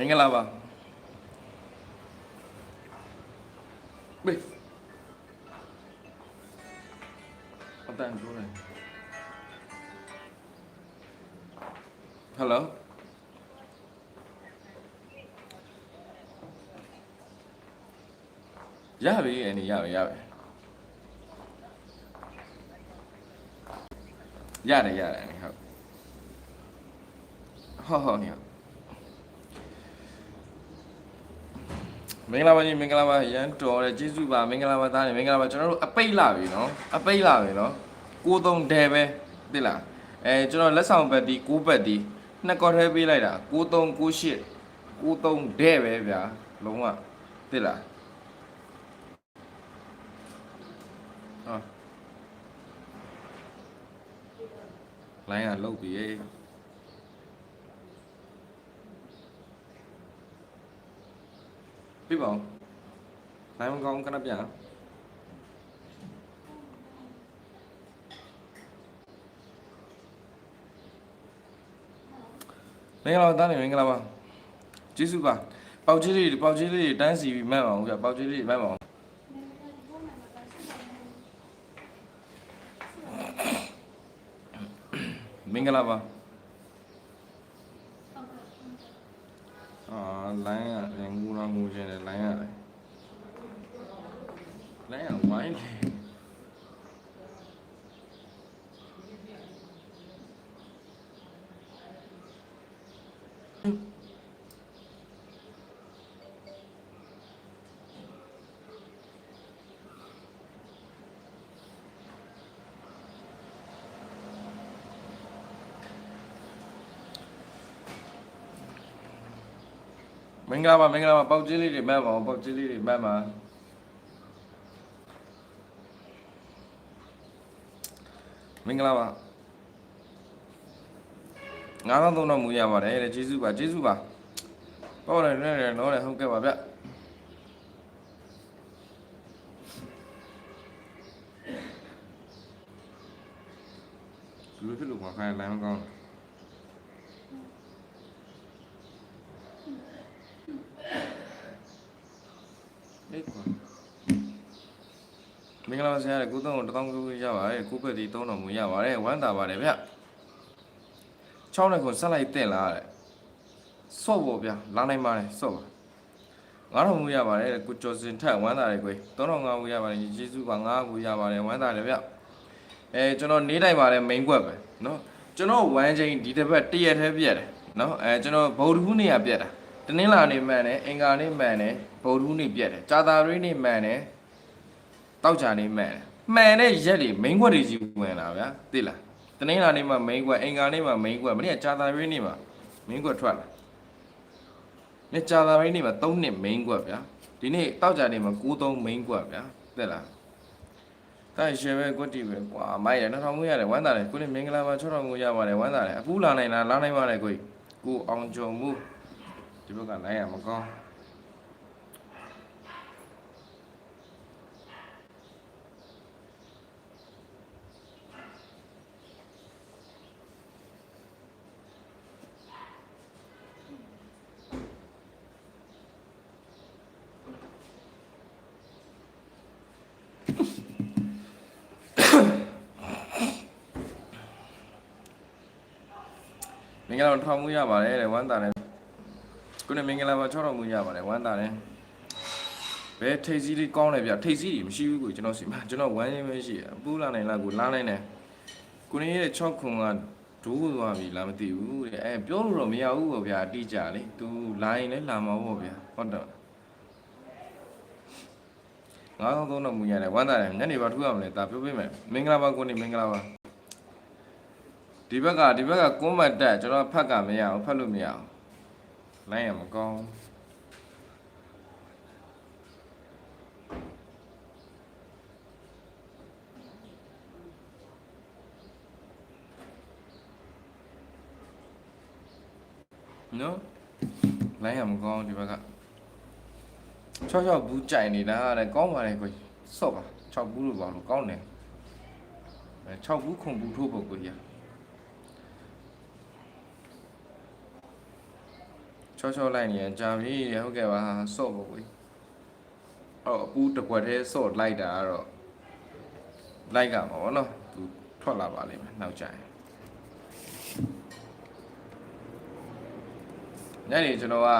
မင်္ဂလာပါဘေးအတန်ပြောတယ်ဟယ်လိုရပြီအန်ဒီရပြီရပြီရတယ်ရတယ်အန်ဒီဟုတ်ဟုတ်ဟုတ်နေဟုတ် မင်္ဂလာပါကြီးမင်္ဂလာပါရန်တော်တယ်ကျေးဇူးပါမင်္ဂလာပါသားနေမင်္ဂလာပါကျွန်တော်တို့အပိတ်လာပြီနော်အပိတ်လာပြီနော်93ဒဲပဲသိလားအဲကျွန်တော်လက်ဆောင်ဘက်ဒီ6ဘက်ဒီနှစ်ကော့ထဲပေးလိုက်တာ9398 93ဒဲပဲဗျာလုံးဝသိလားဟာလိုင်းကလုတ်ပြီ ပြပါဦးလိုင်းမကောင်းခဏပြန်မင်္ဂလာပါတားနေမင်္ဂလာပါကျေးဇူးပါပေါက်ကြီးလေးပေါက်ကြီးလေးတန်းစီပြီးမှတ်ပါအောင်ဗျပေါက်ကြီးလေးမှတ်ပါအောင်မင်္ဂလာပါအာလိုင်းကငူလာငူချင်းတယ်လိုင်းရတယ်လိုင်းကဝိုင်းလေ မင်္ဂလာပါမင်္ဂလာပါပေါက်ကြီးလေးတွေမှတ်ပါအောင်ပေါက်ကြီးလေးတွေမှတ်ပါမင်္ဂလာပါငါးသောင်းသုံးတော့မူရပါတယ်တဲ့ကျေးဇူးပါကျေးဇူးပါပေါ့တယ်နဲ့တယ်တော့တယ်ဟုတ်ကဲ့ပါဗျလူဖြစ်လို့မှာခိုင်းလမ်းမကောင်းဘူးလေးကွာ မင်္ဂလာပါဆရာတဲ့ကုသုံးကိုတစ်သောင်းကိုရပါတယ်ကုပက်ဒီသုံးတော်မူရပါတယ်ဝမ်းသာပါတယ်ဗျ6နဲ့ကိုဆက်လိုက်တင်လာတဲ့စော့ဖို့ဗျလာနိုင်ပါတယ်စော့ပါငါတော်မူရပါတယ်တဲ့ကိုကျော်စင်ထက်ဝမ်းသာတယ်ကွယ်3500ကိုရပါတယ်ယေရှုပါ9ကိုရပါတယ်ဝမ်းသာတယ်ဗျအဲကျွန်တော်နေတိုင်းပါတယ် main ကွက်ပဲเนาะကျွန်တော်ဝမ်းချင်းဒီတစ်ပတ်တရက်တည်းပြက်တယ်เนาะအဲကျွန်တော်ဗုဒ္ဓဟူးနေ့ကပြက်တာတနင်္လာနေ့မှန်တယ်အင်္ဂါနေ့မှန်တယ်ဗုဒ္ဓဟူးနေ့ပြက်တယ်ကြာသာရေးနေ့မှန်တယ် တောက်ကြနေမှန်တယ်မှန်တဲ့ရက်တွေ main ခွက်တွေကြီးဝင်လာဗျာသိလားတနင်္လာနေ့မှာ main ခွက်အင်္ဂါနေ့မှာ main ခွက်မနေ့ကကြာသာရေးနေ့မှာ main ခွက်ထွက်လာနေ့ကြာသာရေးနေ့မှာ3နှစ် main ခွက်ဗျာဒီနေ့တောက်ကြနေ့မှာ93 main ခွက်ဗျာသိလားတိုက်ရှယ်ပဲကွက်တီပဲကွာမိုက်ရ2000ငွေရတယ်ဝမ်းသာတယ်ကိုနေ့မင်္ဂလာပါ6000ငွေရပါတယ်ဝမ်းသာတယ်အခုလာနိုင်လားလာနိုင်ပါတယ်ကိုကိုအောင်ကြုံမှုဒီဘက်ကနိုင်ရမကောင်း မင်္ဂလာပါထောင်မှုရပါတယ်တဲ့ဝမ်းသာတယ်ခုနမင်္ဂလာပါ6တော်မှုရပါတယ်ဝမ်းသာတယ်ဘယ်ထိတ်စီးလေးကောင်းလဲဗျထိတ်စီးကြီးမရှိဘူးကိုကျွန်တော်စီမှာကျွန်တော်ဝမ်းရင်းပဲရှိတယ်ပူးလာနိုင်လားကိုလာနိုင်တယ်ကိုနေရဲ့6ခွန်ကဒိုးသွားပြီလားမသိဘူးတဲ့အဲပြောလို့တော့မရဘူးပေါ့ဗျာအတိကြလေ तू လာရင်လည်းလာမှာပေါ့ဗျာဟုတ်တော့ငါးသောင်းသုံးတော်မူရတယ်ဝမ်းသာတယ်ညနေပါထူရမလဲဒါပြောပေးမယ်မင်္ဂလာပါကိုနေမင်္ဂလာပါ ဒီဘက်ကဒီဘက်ကကွန်းမတ်တက်ကျွန်တော်ဖတ်ကမရအောင်ဖတ်လို့မရအောင်လိုင်းရမကောင်းနော်လိုင်းရမကောင်းဒီဘက်က6 6ဘူးကြိုင်နေတာတဲ့ကောင်းပါလေကိုစော့ပါ6ဘူးလို့ပါလို့ကောင်းတယ်အဲ6ဘူးခုံဘူးထိုးဖို့ကိုကြီး ချောချောလိုက်နေရင်ကြာပြီဟုတ်ကဲ့ပါစော့ပါကွေအော်အပူတစ်ခွက်တည်းစော့လိုက်တာကတော့လိုက်ကမှာပေါ့နော်သူထွက်လာပါလိမ့်မယ်နောက်ကျရင်ညနေကျွန်တော်က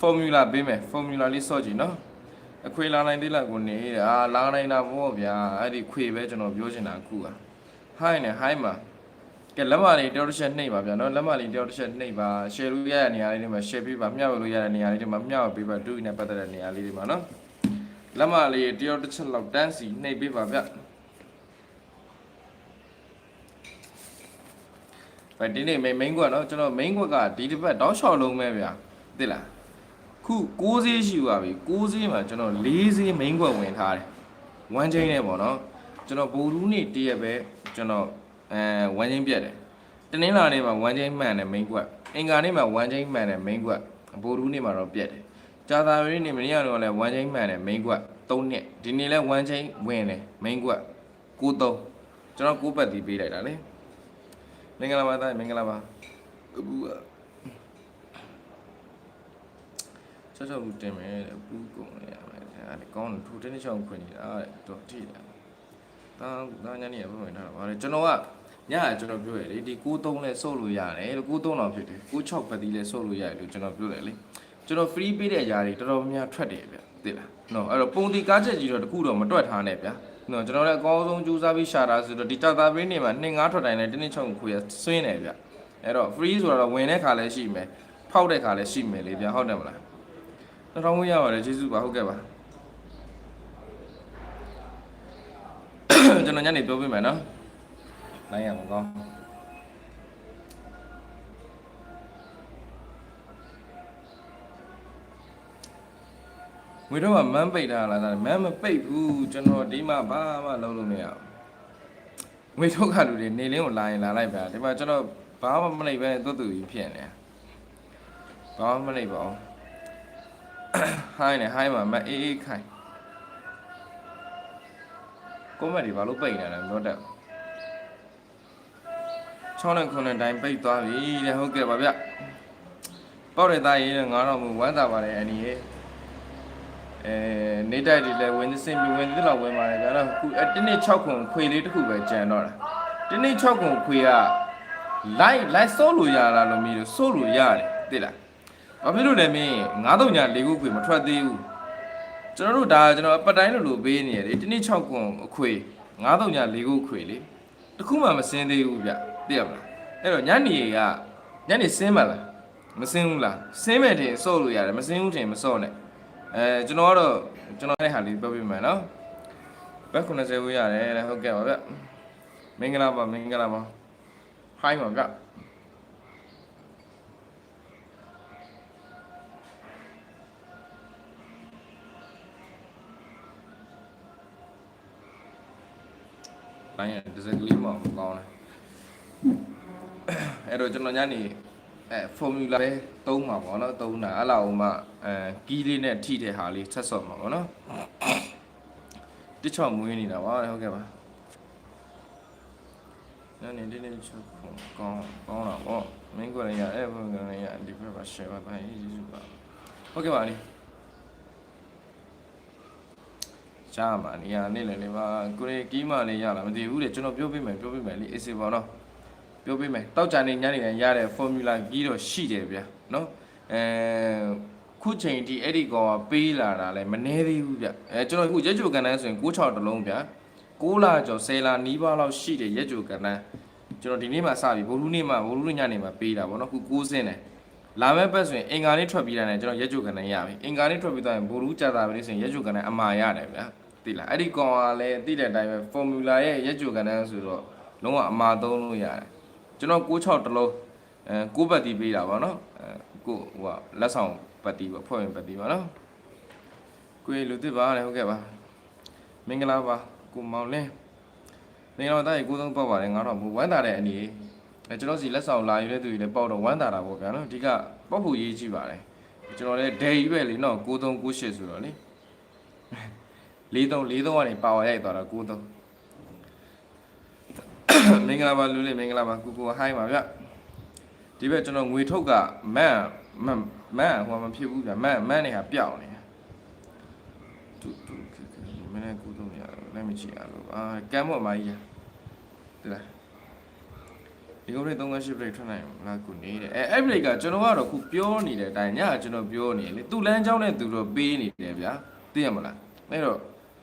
formula ပေးမယ် formula လေးစော့ကြည့်နော်အခွေလာနိုင်သေးလားကိုနေအာလာနိုင်တာပေါ့ဗျာအဲ့ဒီခွေပဲကျွန်တော်ပြောချင်တာအခုอ่ะ high နဲ့ high မှာ ကဲလက်မလေးတယောက်တစ်ချက်နှိပ်ပါဗျာနော်လက်မလေးတယောက်တစ်ချက်နှိပ်ပါ share လို့ရတဲ့နေရာလေးတွေမှာ share ပေးပါမျှဝေလို့ရတဲ့နေရာလေးတွေမှာမျှဝေပေးပါဒုနဲ့ပတ်သက်တဲ့နေရာလေးတွေမှာနော်လက်မလေးတယောက်တစ်ချက်လောက်တန်းစီနှိပ်ပေးပါဗျဗဒီနေ့ main main ကွက်နော်ကျွန်တော် main ကွက်ကဒီတစ်ပတ်တောက်လျှောက်လုံးပဲဗျာသိလားခု6ဈေးရှိပါပြီ6ဈေးမှာကျွန်တော်4ဈေး main ကွက်ဝင်ထားတယ်1 chain နဲ့ပေါ့နော်ကျွန်တော်ဘူရူးနေ့တည့်ရက်ပဲကျွန်တော် အဲ1 chain ပြတ်တယ်တနင်္လာနေ့မှာ1 chain မှန်တယ် main ကွက်အင်္ဂါနေ့မှာ1 chain မှန်တယ် main ကွက်ဘူရူးနေ့မှာတော့ပြတ်တယ်ကြာသာပတေးနေ့မနေ့ကတော့လည်း1 chain မှန်တယ် main ကွက်3နှစ်ဒီနေ့လည်း1 chain ဝင်တယ် main ကွက်93ကျွန်တော်9ပတ်တီးပေးလိုက်တာလေမင်္ဂလာပါသားမင်္ဂလာပါအခုကဆက်ဆက်ဘူးတင်မယ်တဲ့ပူးကုန်ရရမယ်အဲ့ဒါကောင်းတယ်ထူတင်းချောင်းခွင်နေတာတဲ့တော့ထိတယ်တာတာညနေရပြန်ထားတာဗါလေကျွန်တော်က ညကကျွန်တော်ပြောရလေဒီ93လဲစုပ်လို့ရတယ်လို့93တော့ဖြစ်တယ်96ပတ်တီးလဲစုပ်လို့ရတယ်လို့ကျွန်တော်ပြောတယ်လေကျွန်တော် free ပေးတဲ့ຢာတွေတော်တော်များများထွက်တယ်ဗျသိလားနော်အဲ့တော့ပုံတီကားချက်ကြီးတော့တခုတော့မတွက်ထားနဲ့ဗျာနော်ကျွန်တော်လည်းအကောင်းဆုံးကြိုးစားပြီးရှာတာဆိုတော့ဒီတာတာပင်းနေမှာ2 5ထွက်တိုင်းလဲတင်းတင်းချောင်းခွေရဆွင်းတယ်ဗျအဲ့တော့ free ဆိုတော့ဝင်တဲ့ခါလည်းရှိမယ်ဖောက်တဲ့ခါလည်းရှိမယ်လေဗျာဟုတ်တယ်မလားတော်တော်ဝင်ရပါတယ်ကျေးဇူးပါဟုတ်ကဲ့ပါကျွန်တော်ညနေပြောပြမယ်နော် နိုင်ရမကောင်းငွေတော့ကမန်းပိတ်ထားလားဒါမန်းမပိတ်ဘူးကျွန်တော်ဒီမှာဘာမှလုပ်လို့မရဘူးငွေထုတ်ခလူတွေနေလင်းကိုလာရင်လာလိုက်ပါဒီမှာကျွန်တော်ဘာမှမလိုက်ပဲသွတ်တူကြီးဖြစ်နေဘာမှမလိုက်ပါဘူးဟိုင်းနေဟိုင်းမှာမအေးအေးခိုင်ကွန်မန့်ဒီဘာလို့ပိတ်နေလဲမပြောတတ် 6နဲ့9နဲ့တိုင်းပိတ်သွားပြီတဲ့ဟုတ်ကဲ့ပါဗျပေါ့တဲ့သားရေးငါတော့မူဝမ်းသာပါတယ်အန်ဒီရဲ့အဲနေတိုက်တွေလည်းဝင်စင်ပြီးဝင်သလောက်ဝင်ပါတယ်ဒါတော့ခုအတနေ့6ခွန်ခွေလေးတစ်ခုပဲကြံတော့တာတနေ့6ခွန်ခွေကလိုက်လိုက်စိုးလို့ရလားလို့မြည်လို့စိုးလို့ရတယ်သိလားဘာဖြစ်လို့လဲမင်း90ည၄ခုခွေမထွက်သေးဘူးကျွန်တော်တို့ဒါကျွန်တော်အပတ်တိုင်းလိုလိုပေးနေရတယ်တနေ့6ခွန်အခွေ90ည၄ခုခွေလေတခုမှမစင်းသေးဘူးဗျ သိရမလားအဲ့တော့ညနေကညနေစင်းမလားမစင်းဘူးလားစင်းမဲ့တင်စိုးလို့ရတယ်မစင်းဘူးတင်မစော့နဲ့အဲကျွန်တော်ကတော့ကျွန်တော်အဲ့ဟာလေးပြောပြမယ်နော်ဘက်90ဝေးရတယ်တဲ့ဟုတ်ကဲ့ပါဗျမင်္ဂလာပါမင်္ဂလာပါဟိုင်းပါဗျလိုင်းရဒီဇက်ကလေးမအောင်ကောင်းတယ် အဲ့တော့ကျွန်တော်ညနေအဲ formula ပဲသုံးမှာပေါ့နော်သုံးတာအဲ့လောက်မှအဲကီးလေးနဲ့ထိတဲ့ဟာလေးဆက်ဆော့မှာပေါ့နော်တစ်ချောင်းမွေးနေတာပါဟုတ်ကဲ့ပါညနေဒီနေ့ချက်ကောင်းကောင်းတာပေါ့မင်းကိုလည်းရအဲ့ဘုံကလည်းရဒီဘက်ပါ share ပါပါရေးစုပါဟုတ်ကဲ့ပါလေရှားမှာနေရာနေလေလေပါကိုရီကီးမလေးရလားမသိဘူးလေကျွန်တော်ပြောပြမယ်ပြောပြမယ်လေအေးစေပါတော့ ပြောပေးမယ်တောက်ကြနေညနေရရတဲ့ formula ကြီးတော့ရှိတယ်ဗျာနော်အဲခုချိန်ဒီအဲ့ဒီကောင်ကပေးလာတာလဲမနှဲသေးဘူးဗျအဲကျွန်တော်အခုရက်ကြိုကန်တန်းဆိုရင်96တလုံးဗျာ6လကျော်10လနီးပါးလောက်ရှိတယ်ရက်ကြိုကန်တန်းကျွန်တော်ဒီနေ့မှစပြီဘိုလ်လူနေ့မှဘိုလ်လူညနေမှပေးတာဗောနော်ခု6စင်းတယ်လာမဲ့ဘက်ဆိုရင်အင်္ဂါနေ့ထွက်ပြီးတာနဲ့ကျွန်တော်ရက်ကြိုကန်တန်းရပြီအင်္ဂါနေ့ထွက်ပြီးသွားရင်ဘိုလ်လူကြာတာပဲဆိုရင်ရက်ကြိုကန်တန်းအမာရတယ်ဗျာသိလားအဲ့ဒီကောင်ကလည်းသိတဲ့အတိုင်းပဲ formula ရဲ့ရက်ကြိုကန်တန်းဆိုတော့လုံးဝအမာသုံးလို့ရတယ် ကျွန်တော်96တလုံးအဲကိုပတ်တီပေးတာပါနော်အဲကိုဟိုကလက်ဆောင်ပတ်တီပေါ့ဖွဲ့ဝင်ပတ်တီပါနော်ကိုလူသစ်ပါလေဟုတ်ကဲ့ပါမင်္ဂလာပါကိုမောင်လင်းမင်္ဂလာပါတာရေကိုသုံးပေါက်ပါတယ်ငါတော့မဟုတ်ဝမ်းသာတဲ့အနေအဲကျွန်တော်စီလက်ဆောင်လာရတဲ့သူတွေလည်းပေါက်တော့ဝမ်းသာတာပေါ့ဗျာနော်အဓိကပေါက်ဖို့ရေးကြည့်ပါတယ်ကျွန်တော်လည်းဒဲကြီးပဲလေနော်9398ဆိုတော့လေ43 43ကနေပါဝါရိုက်သွားတာ93 မင်္ဂလာပါလူလေးမင်္ဂလာပါကိုကိုဟိုင်းပါဗျဒီဘက်ကျွန်တော်ငွေထုတ်ကမန်မန်မန်ဟိုမဖြစ်ဘူးဗျမန်မန်နေဟာပျောက်နေတူတူခက်ခက်မင်းလည်းကူတော့မရဘူးလည်းမကြည့်ရဘူးအာကမ်းမော့မာကြီးတလားဒီကုန်းလေး38 break ထွက်နိုင်လားခုနေတယ်အဲအဲ့ break ကကျွန်တော်ကတော့ခုပြောနေတဲ့အတိုင်းညကကျွန်တော်ပြောနေလေသူ့လမ်းကြောင်းနဲ့သူတော့ပေးနေတယ်ဗျာသိရမလားအဲ့တော့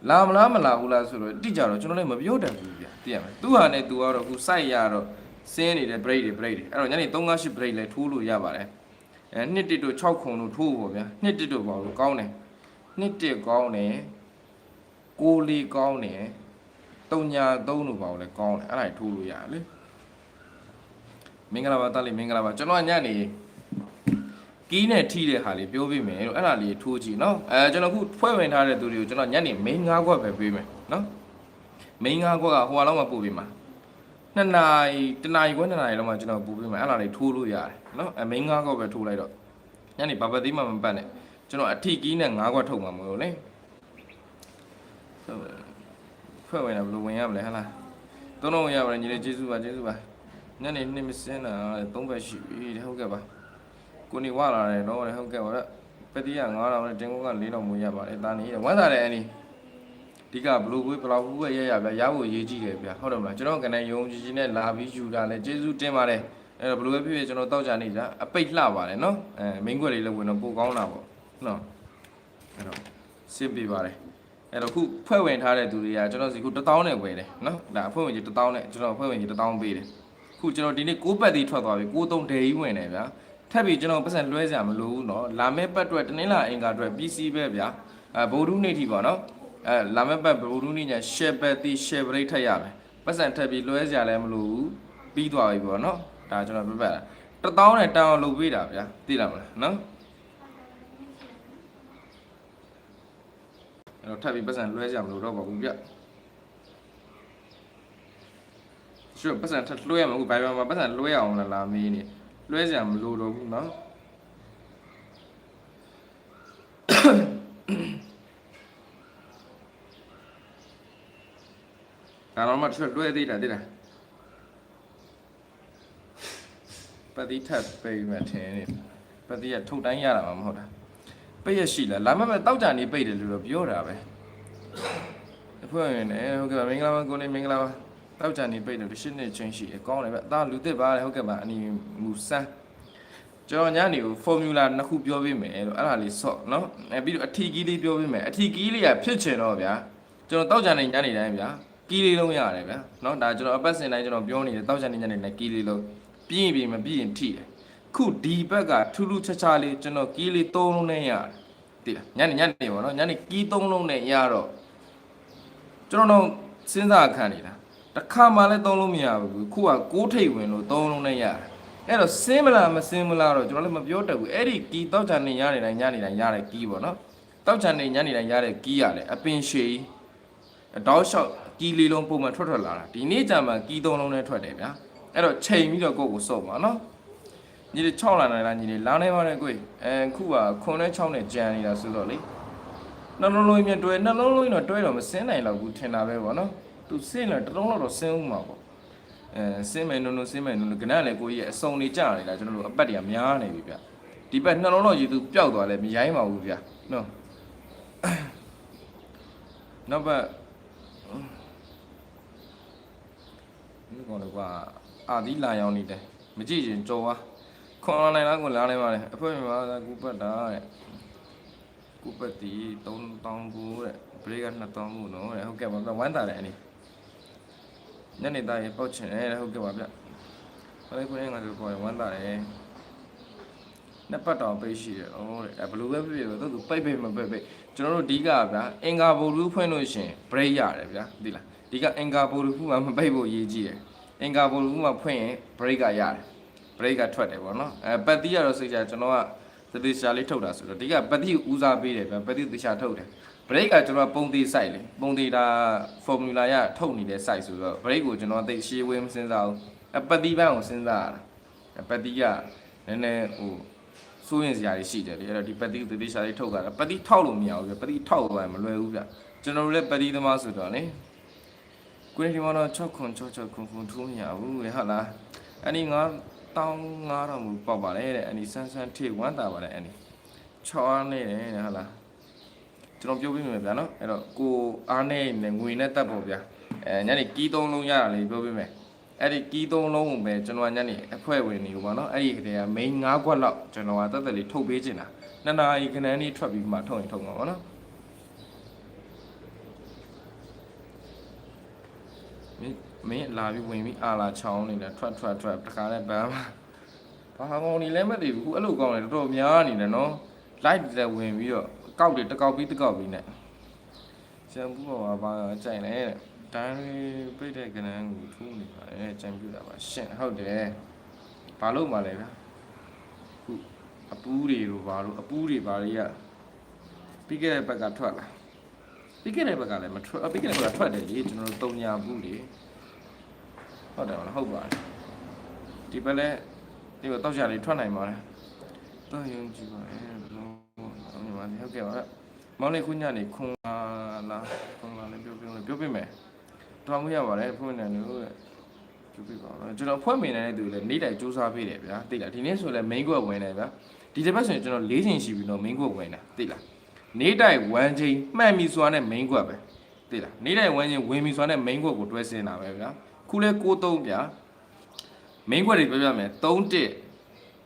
လာမလားမလာဘူးလားဆိုတော့တိကြတော့ကျွန်တော်လည်းမပြောတတ်ဘူးဗျာ သိရမလားသူဟာနဲ့သူကတော့ခုစိုက်ရတော့စင်းနေတဲ့ break တွေ break တွေအဲ့တော့ညနေ38 break လည်းထိုးလို့ရပါတယ်အဲနှစ်တစ်တို့6ခုတို့ထိုးပေါ့ဗျာနှစ်တစ်တို့ပါလို့ကောင်းတယ်နှစ်တစ်ကောင်းတယ်ကိုလီကောင်းတယ်တုံညာ3တို့ပါလို့လည်းကောင်းတယ်အဲ့ဒါထိုးလို့ရတယ်လေမင်္ဂလာပါတားလေးမင်္ဂလာပါကျွန်တော်ကညနေကီးနဲ့ထိတဲ့ဟာလေးပြောပြမယ်လို့အဲ့ဒါလေးထိုးကြည့်နော်အဲကျွန်တော်ခုဖွဲ့ဝင်ထားတဲ့သူတွေကိုကျွန်တော်ညနေမင်း၅ခွက်ပဲပေးမယ်နော် မင်း၅ခွက်ကဟိုဟာလောက်မှပို့ပေးမှာနှစ်နာရီတနာရီခွဲနှစ်နာရီလောက်မှကျွန်တော်ပို့ပေးမယ်အဲ့ဒါလေးထိုးလို့ရတယ်နော်အဲမင်း၅ခွက်ပဲထိုးလိုက်တော့ညနေဘာပဲသေးမှမပတ်နဲ့ကျွန်တော်အထီကီးနဲ့၅ခွက်ထုတ်မှာမဟုတ်လေဖွဲ့ဝင်တာဘယ်လိုဝင်ရမလဲဟဟလားသုံးလုံးဝင်ရပါတယ်ညီလေးကျေးဇူးပါကျေးဇူးပါညနေနှစ်မစင်းတာသုံးဘက်ရှိပြီတဲ့ဟုတ်ကဲ့ပါကိုနေဝလာတယ်တော့တဲ့ဟုတ်ကဲ့ပါပတိယ9000နဲ့တင်ကုန်းက4000မွေးရပါတယ်တာနေတယ်ဝမ်းသာတယ်အနီဒီ ကဘလူးကွေးဘလောက်ဘူးပဲရရဗျာရဖို့ရေးကြည့်တယ်ဗျာဟုတ်တယ်မလားကျွန်တော်ကနေယုံကြည်ကြည်နဲ့လာပြီးယူတာလဲကျေးဇူးတင်ပါတယ်အဲ့တော့ဘလူးပဲဖြစ်ဖြစ်ကျွန်တော်တောက်ကြနေကြအပိတ်လှပါတယ်နော်အဲမင်းခွက်လေးလည်းဝင်တော့ပိုကောင်းတာပေါ့နော်အဲ့တော့စင်ပြပါတယ်အဲ့တော့ခုဖွဲ့ဝင်ထားတဲ့သူတွေကကျွန်တော်စီခု1000နဲ့ဝယ်တယ်နော်ဒါအဖွဲ့ဝင်ကြီး1000နဲ့ကျွန်တော်အဖွဲ့ဝင်ကြီး1000ပေးတယ် ခုကျွန်တော်ဒီနေ့6ပတ်သေးထွက်သွားပြီ63ဒယ်ကြီးဝင်တယ်ဗျာထပ်ပြီးကျွန်တော်ပတ်စံလွှဲစရာမလိုဘူးเนาะလာမယ့်ပတ်အတွက်တနင်္လာအင်္ဂါအတွက် PC ပဲဗျာအဲဗိုလ်ဒူးနေ့ထိပါเนาะ အဲလာမယ့်ပတ်ဘူရုနိညာရှယ်ပတ်တိရှယ်ဘရိတ်ထက်ရမယ်ပတ်စံထက်ပြီးလွှဲစရာလည်းမလိုဘူးပြီးသွားပြီပေါ့နော်ဒါကျွန်တော်ပြပတ်တာတထောင်းနဲ့တန်အောင်လုပ်ပေးတာဗျာသိလားမလားနော်အဲ့တော့ထပ်ပြီးပတ်စံလွှဲစရာမလိုတော့ပါဘူးဗျကျွတ်ပတ်စံထပ်လွှဲရမှာခုဘိုင်ဘာမှာပတ်စံလွှဲအောင်လားလာမင်းနေလွှဲစရာမလိုတော့ဘူးနော် ဒါတော့မှတစ်ချက်လွှဲသေးတာတိလားပတိထပ်ပိတ်မှထင်းနေပတိကထုတ်တိုင်းရတာမှမဟုတ်တာပိတ်ရရှိလားလာမမဲ့တောက်ကြနေပိတ်တယ်လို့တော့ပြောတာပဲအဖွဲ့ဝင်နေဟုတ်ကဲ့ပါမင်္ဂလာပါကိုနေမင်္ဂလာပါတောက်ကြနေပိတ်တယ်ရှင်းနေချင်းရှိတယ်ကောင်းတယ်ဗျအသားလူသစ်ပါလေဟုတ်ကဲ့ပါအနီမူဆန်းကျွန်တော်ညနေကို formula နှစ်ခုပြောပေးမယ်လို့အဲ့ဒါလေးဆော့နော်အဲပြီးတော့အထီကီးလေးပြောပေးမယ်အထီကီးလေးကဖြစ်ချင်တော့ဗျာကျွန်တော်တောက်ကြနေညနေတိုင်းဗျာ ကီးလေးလုံးရတယ်ဗျာနော်ဒါကျွန်တော်အပတ်စဉ်တိုင်းကျွန်တော်ပြောနေတယ်တောက်ကြနေညနေတိုင်းကီးလေးလုံးပြင်းပြီးမပြင်းထိတယ်ခုဒီဘက်ကထူးထူးခြားခြားလေးကျွန်တော်ကီးလေး၃လုံးနဲ့ရတယ်တိလားညနေညနေပေါ့နော်ညနေကီး၃လုံးနဲ့ရတော့ကျွန်တော်တော့စဉ်းစားခံနေတာတစ်ခါမှလည်းသုံးလို့မရဘူးခုကကိုးထိပ်ဝင်လို့သုံးလုံးနဲ့ရတယ်အဲ့တော့စင်းမလားမစင်းမလားတော့ကျွန်တော်လည်းမပြောတတ်ဘူးအဲ့ဒီကီတောက်ချန်နေရနေတိုင်းညနေတိုင်းရတဲ့ကီပေါ့နော်တောက်ချန်နေညနေတိုင်းရတဲ့ကီရတယ်အပင်ရှည်တောက်လျှောက် ကီလေးလုံးပုံမှန်ထွက်ထွက်လာတာဒီနေ့ကျမှကီသုံးလုံးနဲ့ထွက်တယ်ဗျာအဲ့တော့ချိန်ပြီးတော့ကိုယ့်ကိုစော့ပါနော်ညီလေး6လာနိုင်လားညီလေးလာနိုင်ပါတယ်ကိုအဲခုကခွန်နဲ့6နဲ့ကြံနေတာဆိုတော့လေနှလုံးလုံးမြတွဲနှလုံးလုံးတော့တွဲတော့မစင်းနိုင်တော့ဘူးထင်တာပဲပေါ့နော်သူစင်းလာတလုံးတော့စင်းဦးမှာပေါ့အဲစင်းမယ်နုံနုံစင်းမယ်နုံနုံကနလည်းကိုကြီးရဲ့အစုံနေကြနေတာကျွန်တော်တို့အပတ်တွေကများနေပြီဗျဒီဘက်နှလုံးတော့ရည်သူပျောက်သွားလဲမရိုင်းပါဘူးဗျနော်နောက်ဘက် ကောင်တော့ကအာဒီလာရောင်းနေတယ်မကြည့်ရင်ကြော်ပါခွန်လာနိုင်လားကိုလာနိုင်ပါလေအဖွဲမှာကူပတ်တာတဲ့ကူပတ်တီ3000ကူတဲ့ဘရိက2000ကူနော်တဲ့ဟုတ်ကဲ့ပါဝမ်းတာတယ်အနေညနေသားရေပောက်ချင်တယ်ဟုတ်ကဲ့ပါဗျဘာလဲကိုင်းငါတို့ပေါ်ဝမ်းတာတယ်နှစ်ပတ်တောင်ပိတ်ရှိတယ်။အော်တဲ့ဘလူးပဲပြည့်ပြည့်တော့သူပိတ်ပိတ်မပိတ်ပိတ်ကျွန်တော်တို့ဒီကဗျာအင်္ဂါဘူရူးဖွင့်လို့ရှင် break ရတယ်ဗျာသိလားဒီကအင်္ဂါဘူရူးမှမပိတ်ဖို့အရေးကြီးတယ်။ အင်္ဂါဘူရူးမှဖွင့်ရင် break ကရတယ်။ break ကထွက်တယ်ပေါ့နော်။အဲပတ်တိကတော့စိတ်ချကျွန်တော်ကသတိရှာလေးထုတ်တာဆိုတော့ဒီကပတ်တိဦးစားပေးတယ်ဗျာပတ်တိသတိရှာထုတ်တယ်။ break ကကျွန်တော်ပုံသေး site လေပုံသေးတာ formula ရထုတ်နေတဲ့ site ဆိုတော့ break ကိုကျွန်တော်သိရှေးဝင်းမစဉ်းစားဘူး။အပတ်တိဘန်းကိုစဉ်းစားရတာ။ပတ်တိကနည်းနည်းဟိုစိုးရင်စရာတွေရှိတယ်လေအဲ့တော့ဒီပတ်တိသေသေးရှာလေးထုတ်ကြတာပတ်တိထောက်လို့မရဘူးပြပတ်တိထောက်သွားရင်မလွယ်ဘူးဗျကျွန်တော်တို့လည်းပတ်တိသမားဆိုတော့လေ ကိုယ်ဒီမှာတော့6ခွန်6 6ခွန်ခွန်ထိုးမရဘူးလေဟုတ်လားအဲ့ဒီငါ15000မူပေါက်ပါတယ်တဲ့အန်ဒီဆန်းဆန်းထေဝမ်းတာပါတယ်အန်ဒီ6အားနေတယ်တဲ့ဟုတ်လားကျွန်တော်ပြောပြမယ်ဗျာနော်အဲ့တော့ကိုအားနေနဲ့ငွေနဲ့တက်ပေါ့ဗျာအဲညနေကီးသုံးလုံးရတာလေးပြောပြမယ်အဲ့ဒီကီးသုံးလုံးကိုပဲကျွန်တော်ကညနေအဖွဲ့ဝင်နေဦးပါနော်အဲ့ဒီကတည်းက main 9ခွက်လောက်ကျွန်တော်ကတက်တက်လေးထုတ်ပေးချင်တာနှစ်နာရီခဏလေးထွက်ပြီးမှထုတ်ရင်ထုတ်မှာပါနော် မင်းမင်းလာပြီးဝင်ပြီးအာလာချောင်းနေတာထွက်ထွက်ထွက်တခါလဲဘမ်းမှာဘာကောင်နေလဲမသိဘူးခုအဲ့လိုကောင်နေတော်တော်များနေတယ်နော်လိုက်တယ်ဝင်ပြီးတော့ကောက်တယ်တကောက်ပြီးတကောက်ပြီးနဲ့ရှမ်ပူပါဘာကြိုင်လဲတဲ့တန်းလေးပြိတဲ့ကနန်းကိုထူးနေပါတယ်ကြံပြတာပါရှင့်ဟုတ်တယ်ဘာလို့မှလဲဗျာခုအပူးတွေတို့ဘာလို့အပူးတွေဘာတွေကပြီးခဲ့တဲ့ဘက်ကထွက်လာပြီးခဲ့တဲ့ဘက်ကလည်းမထွက်အပြီးခဲ့တဲ့ဘက်ကထွက်တယ်လေကျွန်တော်တို့တုံညာဘူးလေ ဟုတ်တယ်မလားဟုတ်ပါတယ်ဒီဘက်လည်းဒီဘက်တောက်ချလေးထွက်နိုင်ပါတယ်တော့ယုံကြည်ပါတယ်ဘလုံးအောင်ညီမလေးဟုတ်ကဲ့ပါမောင်လေးခုညနေခွန်လာလားခွန်လာလည်းပြောပြောပြောပြမယ်တော်မှုရပါတယ်ဖွင့်နေလို့ပြောပြပါတော့ကျွန်တော်ဖွင့်မိနေတဲ့သူလည်းနေ့တိုင်းစူးစမ်းပေးတယ်ဗျာသိလားဒီနေ့ဆိုလည်း main ကွက်ဝင်တယ်ဗျာဒီတစ်ပတ်ဆိုရင်ကျွန်တော်၄ချိန်ရှိပြီတော့ main ကွက်ဝင်တာသိလားနေတိုက်ဝမ်းချင်းမှန်ပြီဆိုတာနဲ့ main ကွက်ပဲသိလားနေတိုက်ဝမ်းချင်းဝင်ပြီဆိုတာနဲ့ main ကွက်ကိုတွဲစင်းတာပဲဗျာ ခုလဲ63ဗျာ main ကွက်တွေပြောပြမယ်31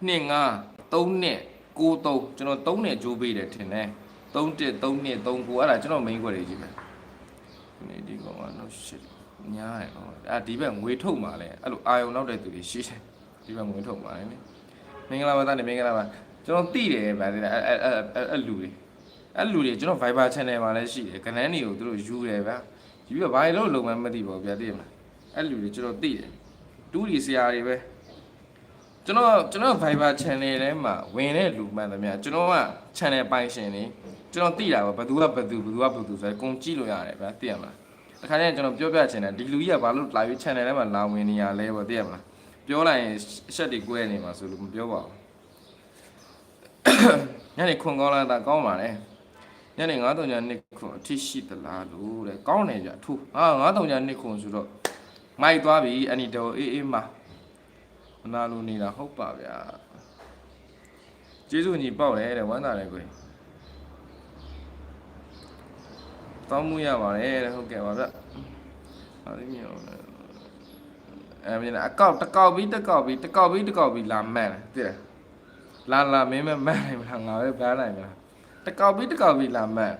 25 32 93ကျွန်တော်3နဲ့ကြိုးပေးတယ်ထင်တယ်31 32 39အဲ့ဒါကျွန်တော် main ကွက်တွေကြီးပဲဒီနေ့ဒီကောင်ကတော့ shit ညားရတော့အဲ့ဒီဘက်ငွေထုတ်มาလဲအဲ့လိုအာယုံနောက်တဲ့သူတွေရှိတယ်ဒီဘက်ငွေထုတ်มาလဲမင်္ဂလာပါသားနေမင်္ဂလာပါကျွန်တော်သိတယ်ဗျာအဲ့အဲ့အဲ့အဲ့လူတွေ အဲ့လူတွေကျွန်တော် Viber channel မှာလည်းရှိတယ်ကနန်းတွေကိုသူတို့ယူတယ်ဗျာယူပြီးတော့ဘာလို့လုံမှန်းမသိပါဘူးဗျာသိရမလား အဲ့လူတွေကျွန်တော်သိတယ်တူးဒီဆရာတွေပဲကျွန်တော်ကျွန်တော် Viber channel ထဲမှာဝင်တဲ့လူမှန်သမျှကျွန်တော်က channel ပိုင်ရှင်နေကျွန်တော်သိတာပါဘယ်သူကဘယ်သူဘယ်သူကဘယ်သူဆိုတော့ကုန်ကြည့်လို့ရတယ်ဗျာသိရမလားတခါကျရင်ကျွန်တော်ပြောပြချင်တယ်ဒီလူကြီးကဘာလို့လာပြီး channel ထဲမှာလာဝင်နေရလဲပေါ့သိရမလားပြောလိုက်ရင်အချက်တွေ꿰နေမှာဆိုလို့မပြောပါဘူးညနေခွန်ကောင်းလာတာကောင်းပါလေညနေ9:00ညနှစ်ခွန်အထိရှိသလားလို့တဲ့ကောင်းတယ်ဗျထူဟာ9:00ညနှစ်ခွန်ဆိုတော့ မိုက်သွားပြီအနီတော်အေးအေးမှာမနာလိုနေတာဟုတ်ပါဗျာကျေးဇူးညီပေါက်တယ်တဲ့ဝမ်းသာတယ်ကိုယ်တောင်းမှုရပါတယ်တဲ့ဟုတ်ကဲ့ပါဗျဟာဒီမြောအဲ့မင်းအကောက်တစ်ကောက်ပြီးတစ်ကောက်ပြီးတစ်ကောက်ပြီးတစ်ကောက်ပြီးလာမှန်တယ်သိတယ်လာလာမင်းမမှန်နိုင်မလားငါပဲပန်းနိုင်မလားတကောက်ပြီးတကောက်ပြီးလာမှတ်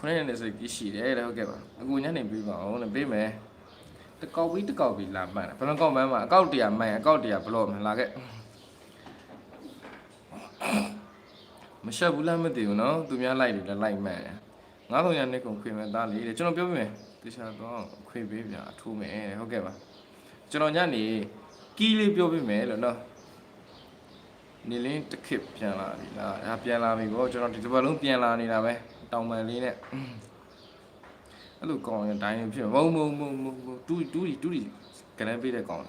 ခုနေ့နေဆိုကြီးရှိတယ်တဲ့ဟုတ်ကဲ့ပါအခုညနေပြီးပါအောင်နဲ့ပြီးမယ်တကောက်ပြီးတကောက်ပြီးလာမှတ်ဘယ်နှကောက်မှန်းမှာအကောက်တရာမှန်အကောက်တရာဘလော့မလာခဲ့မရှက်ဘူးလားမသိဘူးနော်သူများလိုက်တယ်လည်းလိုက်မှန်ငါးဆောင်ရနှစ်ကုန်ခွေမဲ့သားလေးတဲ့ကျွန်တော်ပြောပြမယ်တခြားတော့ခွေပေးပြအထိုးမယ်တဲ့ဟုတ်ကဲ့ပါကျွန်တော်ညနေကီးလေးပြောပြမယ်လို့နော်နေလင်းတစ်ခစ်ပြန်လာပြီလားအဲပြန်လာပြီဗောကျွန်တော်ဒီတစ်ပတ်လုံးပြန်လာနေတာပဲ တောင်ပန်လေးနဲ့အဲ့လိုကောင်းရင်ဒိုင်းဖြစ်မုံမုံမုံမုံတူးတူးတူးကနန်းပေးတဲ့ကောင်း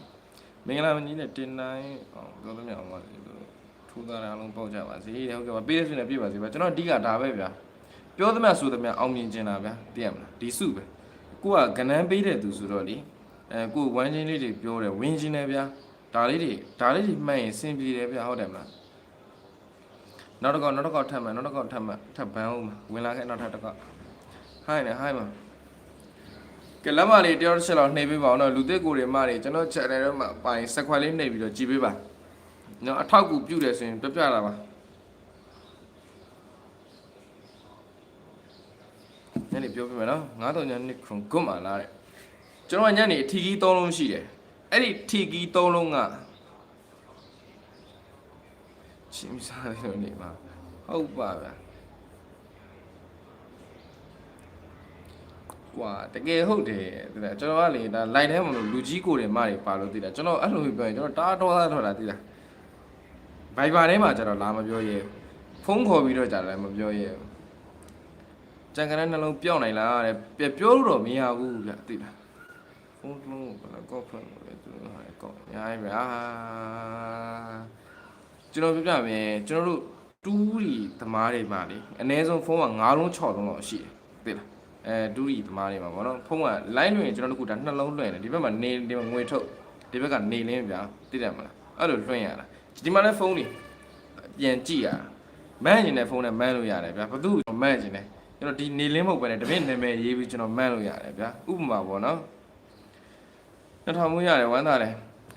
မင်္ဂလာမကြီးနဲ့တင်နိုင်အောင်ပြောလို့မရအောင်ပါထူးသားတယ်အလုံးပေါက်ကြပါစေတဲ့ဟုတ်ကဲ့ပါပေးရဆွနေပြပါစေပါကျွန်တော်အဓိကဒါပဲဗျာပြောသမျှဆိုသမျှအောင်မြင်ကျင်တာဗျာသိရမလားဒီစုပဲကိုကကနန်းပေးတဲ့သူဆိုတော့လေအဲကိုဝမ်းချင်းလေးတွေပြောတယ်ဝင်းချင်းတယ်ဗျာဒါလေးတွေဒါလေးတွေမှတ်ရင်စင်ပြေတယ်ဗျဟုတ်တယ်မလား နောက်တစ်ခေါက်နောက်တစ်ခေါက်ထပ်မှနောက်တစ်ခေါက်ထပ်မှထပ်ပန်းအောင်ဝင်လာခဲ့နောက်ထပ်တစ်ခေါက်ဟိုင်းနေဟိုင်းမကဲလက်မလေးတယောက်တစ်ချက်လောက်နှိပ်ပေးပါအောင်တော့လူသစ်ကိုတွေမတွေကျွန်တော် channel ထဲမှာပိုင်စက်ခွက်လေးနှိပ်ပြီးတော့ကြည်ပေးပါနော်အထောက်ကူပြုတယ်ဆိုရင်ပြပြတာပါညနေပြောပြမယ်နော်9000ညနှစ်ခွန်ကွတ်မှလာတဲ့ကျွန်တော်ကညနေအထီကြီး၃လုံးရှိတယ်အဲ့ဒီထီကီသုံးလုံးက ချင်းစားတယ်လို့နေမှာဟုတ်ပါဗျာကွာတကယ်ဟုတ်တယ်တဲ့ကျွန်တော်ကလေဒါ line ထဲမှာလို့လူကြီးကိုတွေမတွေပါလို့သိတာကျွန်တော်အဲ့လိုပြောရင်ကျွန်တော်တားတော်သားထွက်တာသိတာ Viber ထဲမှာကျွန်တော်လာမပြောရဲဖုန်းခေါ်ပြီးတော့ကြာတယ်မပြောရဲကြံကရနှလုံးပြောင်းနိုင်လားတဲ့ပြပြောလို့တော့မရဘူးဗျသိလားဖုန်းလုံးကိုဘယ်ကောက်ဖွင့်လို့လဲသူတို့ဟာကောက်ညားဗျာ ကျွန်တော်ပြပြမယ်ကျွန်တော်တို့တူးရီသမားတွေမှာလေအနည်းဆုံးဖုန်းက9လုံး6လုံးလောက်ရှိတယ်သိလားအဲတူးရီသမားတွေမှာဗောနော်ဖုန်းက line လွှင့်ရင်ကျွန်တော်တို့ကဒါနှလုံးလွှင့်တယ်ဒီဘက်မှာနေဒီမှာငွေထုတ်ဒီဘက်ကနေလင်းဗျာသိတယ်မလားအဲ့လိုလွှင့်ရတာဒီမှာလည်းဖုန်းနေပြန်ကြည့်ရမန်းနေတဲ့ဖုန်းနဲ့မန်းလို့ရတယ်ဗျာဘာသူမန်းနေတယ်ကျွန်တော်ဒီနေလင်းမဟုတ်ပဲနဲ့တပည့်နာမည်ရေးပြီးကျွန်တော်မန်းလို့ရတယ်ဗျာဥပမာပေါ့နော်နှစ်ထောင်မှုရတယ်ဝမ်းသာတယ်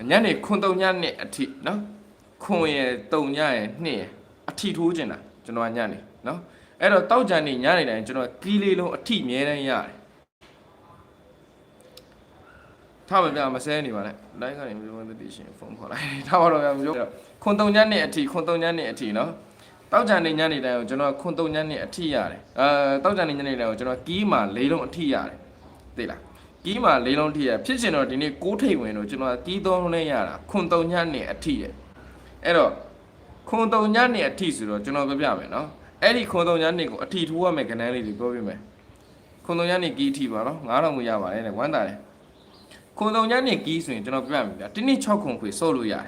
ညနေခွန်တုံညနှစ်အထိနော် ခွန်ရယ်တုံညရယ်နှစ်ရယ်အထိထိုးကျင်တာကျွန်တော်ကညနေနော်အဲ့တော့တောက်ကြနေညနေတိုင်းကျွန်တော်ကီးလေးလုံးအထိမြဲတမ်းရတယ်ထားပါဗျာမဆဲနေပါနဲ့လိုက်ကနေမျိုးမသိရှင်ဖုန်းခေါ်လိုက်ထားပါတော့ဗျာမျိုးခွန်တုံညနှစ်အထိခွန်တုံညနှစ်အထိနော်တောက်ကြနေညနေတိုင်းကိုကျွန်တော်ခွန်တုံညနှစ်အထိရတယ်အဲတောက်ကြနေညနေတိုင်းကိုကျွန်တော်ကီးမှာလေးလုံးအထိရတယ်သိလားကီးမှာလေးလုံးထိရဖြစ်ချင်တော့ဒီနေ့ကိုးထိတ်ဝင်တော့ကျွန်တော်ကီးသုံးလုံးနဲ့ရတာခွန်တုံညနဲ့အထိရ အဲ့တော့ခွန်တုံညနဲ့အထိဆိုတော့ကျွန်တော်ပြပြမယ်နော်အဲ့ဒီခွန်တုံညနဲ့ကိုအထိထိုးရမယ်ကဏ္ဍလေးတွေပြောပြမယ်ခွန်တုံညနဲ့ကီးအထိပါနော်9000မရပါတယ်တဲ့ဝမ်းသာတယ်ခွန်တုံညနဲ့ကီးဆိုရင်ကျွန်တော်ပြပြမယ်ဗျာတစ်နေ့6ခွန်ခွေစော့လို့ရတယ်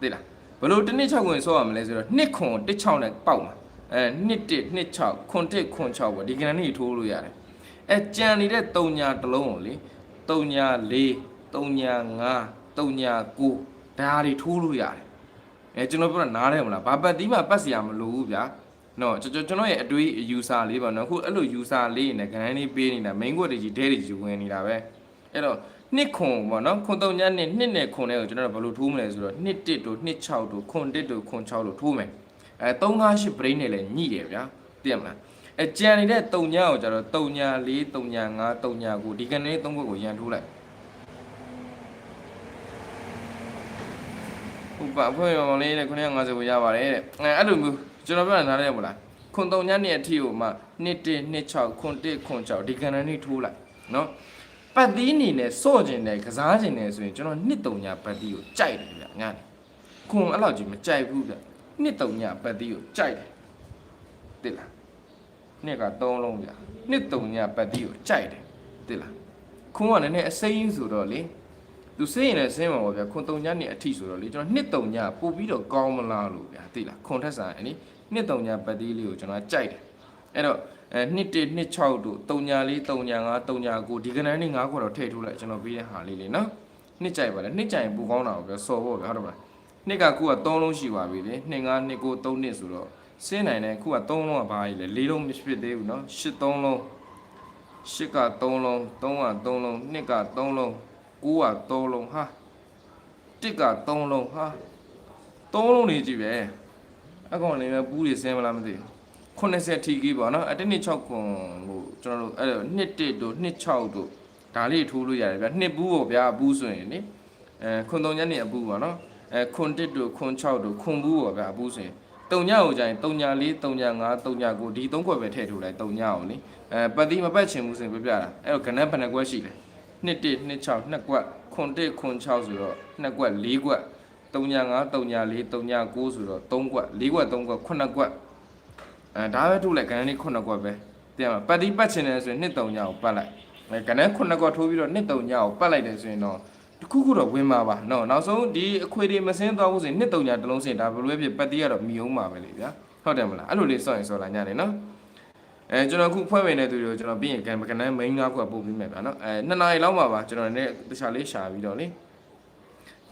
သိလားဘယ်လိုတစ်နေ့6ခွန်စော့ရမလဲဆိုတော့2ခွန်16နဲ့ပေါက်မှာအဲ1 1 2 6ခွန်1ခွန်6ပေါ့ဒီကဏ္ဍလေးထိုးလို့ရတယ်အဲကြံနေတဲ့3ညာတစ်လုံးကိုလေ3ညာ4 3ညာ5 3ညာ9ဒါတွေထိုးလို့ရတယ် အဲကျွန်တော်ပြောတာနားတယ်မလားဘာပတ်သီးမှပတ်စရာမလိုဘူးဗျာနော်ကျွန်တော်ကျွန်တော်ရဲ့အတွေး user လေးပါနော်အခုအဲ့လို user လေးနဲ့ကဏ္ဍလေးပေးနေတာ main ကွက်တွေကြီးဒဲတွေကြီးဝင်နေတာပဲအဲ့တော့နှစ်ခွန်ပေါ့နော်ခွန်3ညနဲ့နှစ်နဲ့ခွန်နဲ့ကိုကျွန်တော်တို့ဘယ်လိုထိုးမလဲဆိုတော့နှစ်1တို့နှစ်6တို့ခွန်1တို့ခွန်6တို့ထိုးမယ်အဲ3 5 8 brain နဲ့လည်းညှိတယ်ဗျာသိရမလားအဲကြံနေတဲ့3ညကိုကျတော့3ည4 3ည5 3ည9ဒီကနေ့3ဘက်ကိုရန်ထိုးလိုက် ဥပအဖွဲ့ရောင်လေးနဲ့950ကိုရပါတယ်တဲ့အဲအဲ့လိုမျိုးကျွန်တော်ပြောတာနားလဲမလားခွန်3ညနဲ့အထီကိုမှ1 1 2 6ခွန်1ခွန်6ဒီကနေ့နေ့ထိုးလိုက်နော်ပတ်သီးအနေနဲ့စော့ကျင်တယ်ကစားကျင်တယ်ဆိုရင်ကျွန်တော်2 3ညပတ်သီးကိုကြိုက်တယ်ဗျညနေခွန်အဲ့လောက်ကြီးမကြိုက်ဘူးဗျ2 3ညပတ်သီးကိုကြိုက်တယ်တိလားနှစ်က3လုံးဗျာနှစ်3ညပတ်တီးကိုကြိုက်တယ်သိလားခွန်းကလည်းနည်းနည်းအစိမ်းဆိုတော့လေ သူစင်းရင်လည်းစင်းမှာပါဗျာခွန်တုံညနေအထိဆိုတော့လေကျွန်တော်နှစ်တုံညပို့ပြီးတော့ကောင်းမလားလို့ဗျာသိလားခွန်ထက်ဆိုင်အဲ့ဒီနှစ်တုံညပတ်သေးလေးကိုကျွန်တော်ကြိုက်တယ်အဲ့တော့အဲနှစ်တစ်နှစ်6တို့တုံညာလေးတုံညာ9တုံညာ9ဒီကနန်းလေး9ခုတော့ထည့်ထိုးလိုက်ကျွန်တော်ပြီးတဲ့ဟာလေးလေးနော်နှစ်ကြိုက်ပါလေနှစ်ကြိုင်ပူကောင်းတာပေါ့ဗျာစော်ပေါ့ဗျာဟုတ်တယ်မလားနှစ်ကခုက3လုံးရှိပါပြီလေ2 9 2 9 3နှစ်ဆိုတော့စင်းနိုင်တယ်ခုက3လုံးကဘာကြီးလဲ4လုံးမဖြစ်သေးဘူးနော်8 3လုံး8က3လုံး3က3လုံး2က3လုံး 9က3လုံးဟာ1က3လုံးဟာ3လုံးနေကြည့်ပဲအကောင်နေပဲပူးတွေဆင်းမလားမသိဘူး80 TG ပေါ့နော်အတနစ်6ကွန်ကိုကျွန်တော်တို့အဲ့နှစ်1တို့နှစ်6တို့ဒါလေးထိုးလို့ရတယ်ဗျနှစ်ပူးပေါ့ဗျာပူးဆိုရင်လေအဲခွန်3ညနေအပူးပေါ့နော်အဲခွန်1တို့ခွန်6တို့ခွန်ပူးပေါ့ဗျာအပူးဆိုရင်တုံညကိုကြရင်တုံညာလေးတုံညာ၅တုံညာကိုဒီ၃ခွက်ပဲထည့်ထိုးလိုက်တုံညကိုလေအဲပတ်တိမပတ်ချင်ဘူးဆိုရင်ပြပြတာအဲ့တော့ကဏ္ဍဘယ်နှခွက်ရှိလဲ 1 1 2 6 2ခွက်ခွန်1ခွန်6ဆိုတော့2ခွက်4ခွက်တုံည5တုံည4တုံည9ဆိုတော့3ခွက်4ခွက်3ခွက်9ခွက်အဲဒါပဲထုတ်လိုက်ကနက်လေး9ခွက်ပဲတင်မှာပတ်တိပတ်ချင်တယ်ဆိုရင်2တုံညကိုပတ်လိုက်အဲကနက်9ခွက်ထိုးပြီးတော့2တုံညကိုပတ်လိုက်တယ်ဆိုရင်တော့တခုခုတော့ဝင်မှာပါနော်နောက်ဆုံးဒီအခွေတွေမစင်းသွားဘူးဆိုရင်နှစ်တုံညာတစ်လုံးစင်ဒါဘယ်လိုပဲဖြစ်ပတ်တိကတော့မြည်အောင်ပါပဲလေဗျာဟုတ်တယ်မလားအဲ့လိုလေးစောင့်ရင်စောင့်လာညနေနော် အဲကျွန်တော်ခုဖွဲ့ဝင်တဲ့သူတွေကိုကျွန်တော်ပြီးရင်ကံကနန်း main ငါးခုပို့ပြီးမယ်ဗျာနော်အဲနှစ်နာရီလောက်မှာပါကျွန်တော်လည်းတခြားလေးရှာပြီးတော့လေ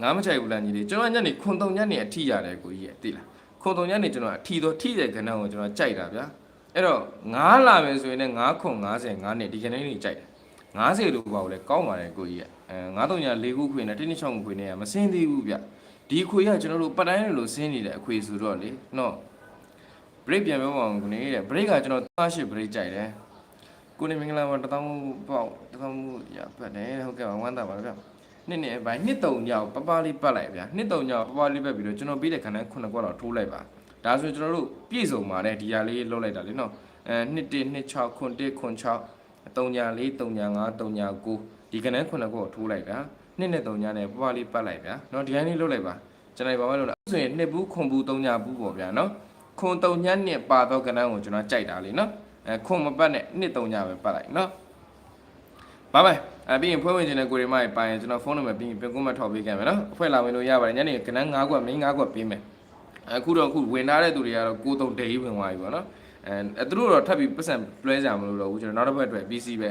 ငါးမချိုက်ဘူးလားညီလေးကျွန်တော်ညနေခွန်တုံညနေအထီရတယ်ကိုကြီးရဲ့သိလားခွန်တုံညနေကျွန်တော်အထီတော့ထိတဲ့ကနန်းကိုကျွန်တော်ကြိုက်တာဗျာအဲ့တော့ငါးလာမယ်ဆိုရင်လည်းငါးခွန်90ငါးနဲ့ဒီကနန်းလေးကြိုက်တယ်90လို့ပါဘူးလေကောင်းပါတယ်ကိုကြီးရဲ့အဲ93ညာ4ခုခွေနဲ့တင်း6ခုခွေနဲ့ကမစင်းသေးဘူးဗျဒီခွေကကျွန်တော်တို့ပတ်တိုင်းလို့စင်းနေတဲ့အခွေဆိုတော့လေနော် break ပြန်ပြောပါအောင်ကိုနေတဲ့ break ကကျွန်တော်38 break ကြိုက်တယ်ကိုနေမင်္ဂလာပါတသောင်းပေါက်တသောင်းရပတ်တယ်ဟုတ်ကဲ့ပါဝမ်းသာပါဗျနှစ်နှစ်အပိုင်းနှစ်တုံညောက်ပပလေးပတ်လိုက်ဗျာနှစ်တုံညောက်ပပလေးပတ်ပြီးတော့ကျွန်တော်ပြီးတဲ့ခဏ9ခွက်တော့ထိုးလိုက်ပါဒါဆိုကျွန်တော်တို့ပြည့်စုံပါတယ်ဒီဟာလေးလုတ်လိုက်တာလေနော်အဲနှစ်1နှစ်6ခွန်1ခွန်6 3ညာ4 3ညာ5 3ညာ9ဒီကနန်း9ခွက်ကိုထိုးလိုက်ဗျာနှစ်နဲ့3ညာနဲ့ပပလေးပတ်လိုက်ဗျာနော်ဒီတိုင်းလေးလုတ်လိုက်ပါကျွန်တော်ဘာမှလုပ်လိုက်ဆိုရင်နှစ်ဘူးခွန်ဘူး3ညာဘူးပေါ့ဗျာနော် ခွန်3ညာနဲ့ပါတော့ကနန်းကိုကျွန်တော်ကြိုက်တာလေနော်အဲခွန်မပတ်နဲ့နှစ်3ညာပဲပတ်လိုက်နော်ဘာပဲအဲပြီးရင်ဖွဲဝင်ခြင်းတဲ့ကိုရီမိုင်ပိုင်ကျွန်တော်ဖုန်းနံပါတ်ပြီးရင်ပြန်ကွန်မန့်ထောက်ပေးခဲ့မယ်နော်အဖွဲ့လာဝင်လို့ရပါတယ်ညနေကနန်း9ခွက်မင်း9ခွက်ပေးမယ်အခုတော့အခုဝင်ထားတဲ့သူတွေကတော့ကိုတုံဒေးဝင်သွားပြီပေါ့နော်အဲသူတို့တော့ထပ်ပြီးပတ်စံလွှဲကြမလို့တော့ဘူးကျွန်တော်နောက်တစ်ပတ်အတွက် PC ပဲ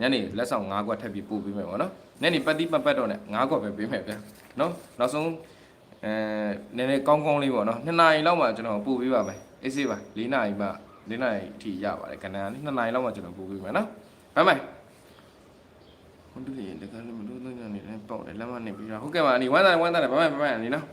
ညနေလက်ဆောင်၅ခွက်ထပ်ပြီးပို့ပေးမယ်ပေါ့နော်ညနေပတ်တိပတ်ပတ်တော့နဲ့၅ခွက်ပဲပေးမယ်ဗျာနော်နောက်ဆုံး အဲနည်းနည်းကောင်းကောင်းလေးပေါ့နော်2နာရီလောက်မှကျွန်တော်ပို့ပေးပါမယ်အေးစေးပါ4နာရီမှ4နာရီထိရပါတယ်ခဏလေး2နာရီလောက်မှကျွန်တော်ပို့ပေးမယ်နော်ဘိုင်ဘိုင်ဟိုတူလေးတကယ်လို့မလို့တော့ညနေလည်းပေါက်တယ်လက်မနေပြီးတော့ဟုတ်ကဲ့ပါအနီဝမ်းသာဝမ်းသာတယ်ဘိုင်ဘိုင်ဘိုင်အနီနော်